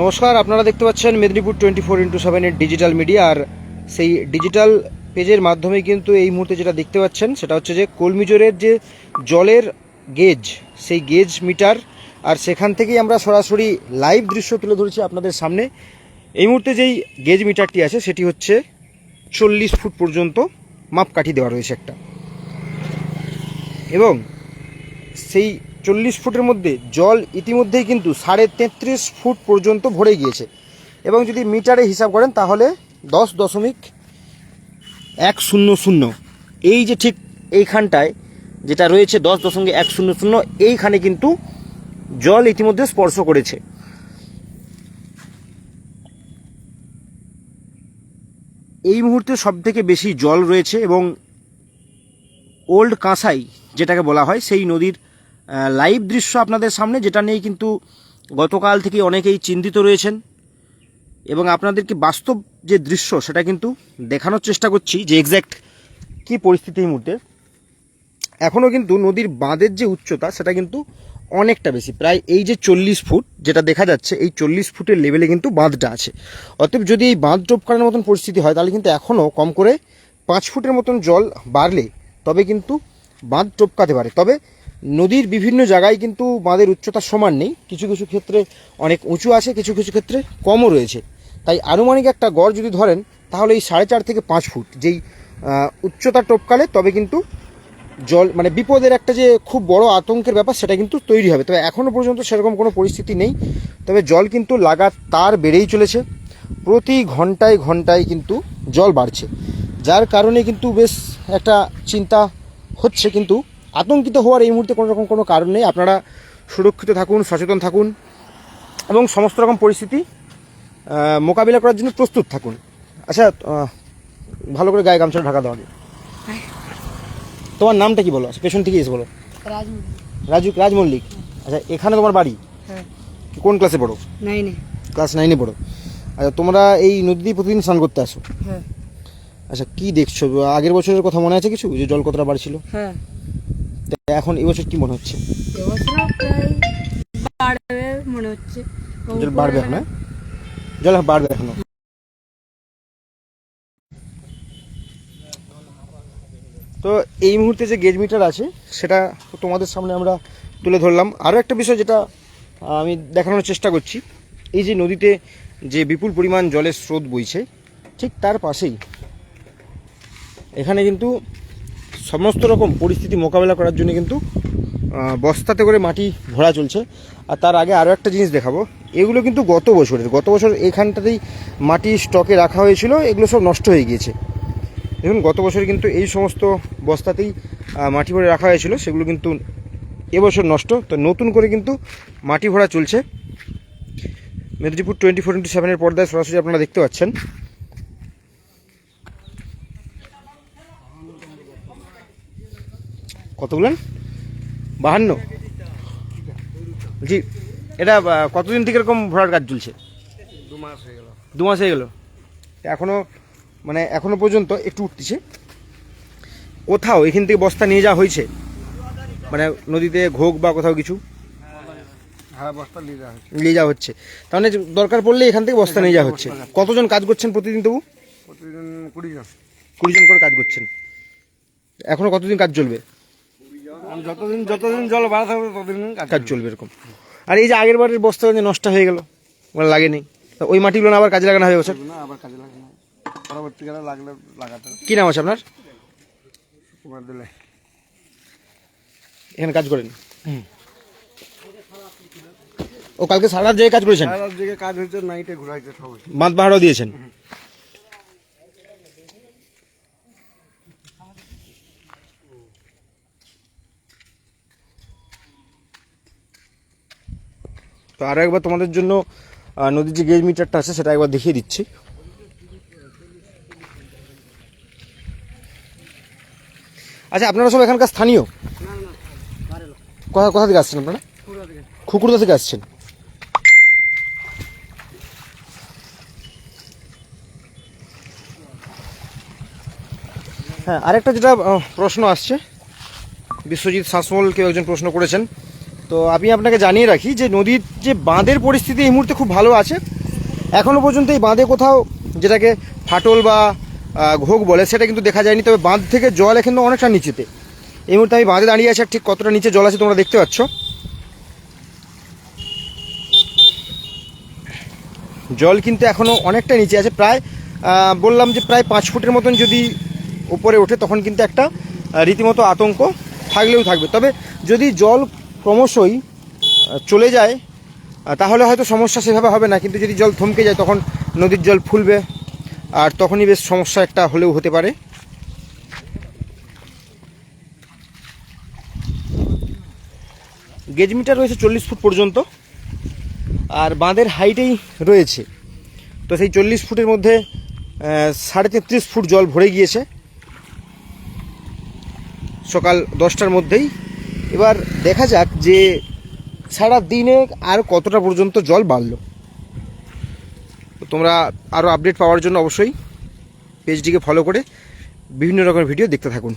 নমস্কার, আপনারা দেখতে পাচ্ছেন মেদিনীপুর টোয়েন্টি ফোর ইন্টু সেভেনের ডিজিটাল মিডিয়া, আর সেই ডিজিটাল পেজের মাধ্যমে কিন্তু এই মুহূর্তে যেটা দেখতে পাচ্ছেন, সেটা হচ্ছে যে কলমিজোরের যে জলের গেজ, সেই গেজ মিটার, আর সেখান থেকেই আমরা সরাসরি লাইভ দৃশ্য তুলে ধরেছি আপনাদের সামনে। এই মুহূর্তে যেই গেজ মিটারটি আছে, সেটি হচ্ছে চল্লিশ ফুট পর্যন্ত মাপকাঠি দেওয়া রয়েছে একটা। এবং সেই চল্লিশ ফুটের মধ্যে জল ইতিমধ্যেই কিন্তু সাড়ে তেত্রিশ ফুট পর্যন্ত ভরে গিয়েছে। এবং যদি মিটারে হিসাব করেন তাহলে দশ দশমিক এক শূন্য শূন্য। এই যে ঠিক এইখানটায় যেটা রয়েছে দশ দশমিক এক শূন্য শূন্য, এইখানে কিন্তু জল ইতিমধ্যে স্পর্শ করেছে। এই মুহূর্তে সব থেকে বেশি জল রয়েছে এবং ওল্ড কাঁসাই যেটাকে বলা হয়, সেই নদীর লাইভ দৃশ্য আপনাদের সামনে, যেটা নিয়ে কিন্তু গতকাল থেকে অনেকেই চিন্তিত রয়েছেন। এবং আপনাদেরকে বাস্তব যে দৃশ্য, সেটা কিন্তু দেখানোর চেষ্টা করছি যে এক্স্যাক্ট কী পরিস্থিতি এই মুহূর্তে। এখনও কিন্তু নদীর বাঁধের যে উচ্চতা, সেটা কিন্তু অনেকটা বেশি। প্রায় এই যে চল্লিশ ফুট যেটা দেখা যাচ্ছে, এই চল্লিশ ফুটের লেভেলে কিন্তু বাঁধটা আছে। অতএব যদি এই বাঁধ টপকানোর মতন পরিস্থিতি হয়, তাহলে কিন্তু এখনও কম করে পাঁচ ফুটের মতন জল বাড়লে তবে কিন্তু বাঁধ টপকাতে পারে। তবে নদীর বিভিন্ন জায়গায় কিন্তু বাঁধের উচ্চতা সমান নেই। কিছু কিছু ক্ষেত্রে অনেক উঁচু আছে, কিছু কিছু ক্ষেত্রে কমও রয়েছে। তাই আনুমানিক একটা গড় যদি ধরেন, তাহলে এই সাড়ে চার থেকে পাঁচ ফুট যেই উচ্চতা টপকালে তবে কিন্তু জল মানে বিপদের একটা যে খুব বড় আতঙ্কের ব্যাপার, সেটা কিন্তু তৈরি হবে। তবে এখনও পর্যন্ত সেরকম কোনো পরিস্থিতি নেই। তবে জল কিন্তু লাগাতার বেড়েই চলেছে। প্রতি ঘন্টায় ঘন্টায় কিন্তু জল বাড়ছে। যার কারণে কিন্তু বেশ একটা চিন্তা হচ্ছে কিন্তু আতঙ্কিত হওয়ার এই মুহূর্তে কোনো রকম কোনো কারণ নেই। আপনারা সুরক্ষিত থাকুন সচেতন থাকুন এবং সমস্ত রকম পরিস্থিতি মোকাবিলা করার জন্য প্রস্তুত থাকুন। আচ্ছা ভালো করে গায়ে গামছাটা ঢাকা দেওয়া তোমার নামটা কি বলো? আচ্ছা, পেছন থেকে এসে বলো। রাজু রাজ মল্লিক আচ্ছা এখানে তোমার বাড়ি? হ্যাঁ। কোন ক্লাসে পড়ো? নাইনে ক্লাস নাইনে পড়ো। আচ্ছা তোমরা এই নদী প্রতিদিন স্নান করতে আসো? হ্যাঁ। আচ্ছা কি দেখছ? আগের বছরের কথা মনে আছে কিছু? যে জল কতটা বাড়ছিল? হ্যাঁ। এখন এবছর কি মনে হচ্ছে? বাড়বে মনে হচ্ছে। জল বাড়বে এখন হ্যাঁ? জল বাড়বে এখনও। তো এই মুহূর্তে যে গেজ মিটার আছে সেটা তোমাদের সামনে আমরা তুলে ধরলাম। আরও একটা বিষয় যেটা আমি দেখানোর চেষ্টা করছি এই যে নদীতে যে বিপুল পরিমাণ জলের স্রোত বইছে ঠিক তার পাশেই এখানে কিন্তু সমস্ত রকম পরিস্থিতি মোকাবেলা করার জন্য কিন্তু বস্তাতে করে মাটি ভরা চলছে। আর তার আগে আরও একটা জিনিস দেখাবো। এগুলো কিন্তু গত বছরের, গত বছর এখানটাতেই মাটি স্টকে রাখা হয়েছিল, এগুলো সব নষ্ট হয়ে গিয়েছে। দেখুন, গত বছর কিন্তু এই সমস্ত বস্তাতেই মাটি ভরে রাখা হয়েছিল, সেগুলো কিন্তু এবছর নষ্ট। তো নতুন করে কিন্তু মাটি ভরা চলছে। মেদিনীপুর টোয়েন্টি ফোর ইন্টু সেভেনের পর্দায় সরাসরি আপনারা দেখতে পাচ্ছেন। কত বললেন বাহান্ন। জি এটা কতদিন থেকে এরকম ভরার কাজ চলছে দু মাস হয়ে গেল। দু মাস হয়ে গেল। এখনও মানে এখনও পর্যন্ত একটু উঠতেছে। কোথাও এখান থেকে বস্তা নিয়ে যাওয়া হয়েছে? মানে নদীতে ঘোক বা কোথাও কিছু? হ্যাঁ নিয়ে যাওয়া হচ্ছে। তার মানে দরকার পড়লে এখান থেকে বস্তা নিয়ে যাওয়া হচ্ছে। কতজন কাজ করছেন প্রতিদিন তবু? প্রতিদিন কুড়ি জন। কুড়ি জন করে কাজ করছেন। এখনও কতদিন কাজ চলবে? যতদিন যতদিন জল বাড়া থাকবে ততদিন কাজ কাজ চলবে। এরকম। আর এই যে আগের বারের বস্তা যে নষ্ট হয়ে গেল ওগুলো লাগেনি। তা ওই মাটিগুলো না আবার কাজে লাগানো হবে বছর না আবার কাজে লাগে না পরবর্তীকালে লাগলে লাগাতে হবে। কি নাম আছে আপনার? কুমার দিলে। এখানে কাজ করেন? ও কালকে সারা জায়গায় কাজ করেছেন? সারা দিকে কাজ হয়েছে নাইটে ঘুরাইছে সবাই বাঁধ পাহাড়ও দিয়েছেন? তো আরও একবার তোমাদের জন্য নদীর যে গেজ মিটারটা আছে সেটা একবার দেখিয়ে দিচ্ছি। আচ্ছা আপনারা সব এখানকার স্থানীয়? কোথা কোথা থেকে আসছেন আপনারা? খুকুরদা থেকে আসছেন। হ্যাঁ আরেকটা যেটা প্রশ্ন আসছে, বিশ্বজিৎ শাসমল কেউ একজন প্রশ্ন করেছেন। তো আমি আপনাকে জানিয়ে রাখি যে নদীর যে বাঁধের পরিস্থিতি এই মুহূর্তে খুব ভালো আছে। এখনও পর্যন্ত এই বাঁধে কোথাও যেটাকে ফাটল বা ঘোগ বলে সেটা কিন্তু দেখা যায়নি। তবে বাঁধ থেকে জল কিন্তু অনেকটা নিচেতে। এই মুহূর্তে আমি বাঁধে দাঁড়িয়ে আছি আর ঠিক কতটা নিচে জল আছে তোমরা দেখতে পাচ্ছ। জল কিন্তু এখনও অনেকটা নিচে আছে। প্রায় বললাম যে প্রায় পাঁচ ফুটের মতন যদি উপরে ওঠে তখন কিন্তু একটা রীতিমতো আতঙ্ক থাকলেও থাকবে। তবে যদি জল ক্রমশই চলে যায়। তাহলে হয়তো সমস্যা সেভাবে হবে না, কিন্তু যদি জল থমকে যায় তখন নদীর জল ফুলবে, আর তখনই বেশ সমস্যা একটা হলেও হতে পারে। গেজ মিটার রয়েছে চল্লিশ ফুট পর্যন্ত, আর বাঁধের হাইটেই রয়েছে। তো সেই চল্লিশ ফুটের মধ্যে সাড়ে তেত্রিশ ফুট জল ভরে গিয়েছে। সকাল দশটার মধ্যেই। এবার দেখা যাক যে সারা দিনে আর কতটা পর্যন্ত জল বাড়ল। তোমরা আরও আপডেট পাওয়ার জন্য অবশ্যই পেজটিকে ফলো করে বিভিন্ন রকমের ভিডিও দেখতে থাকুন।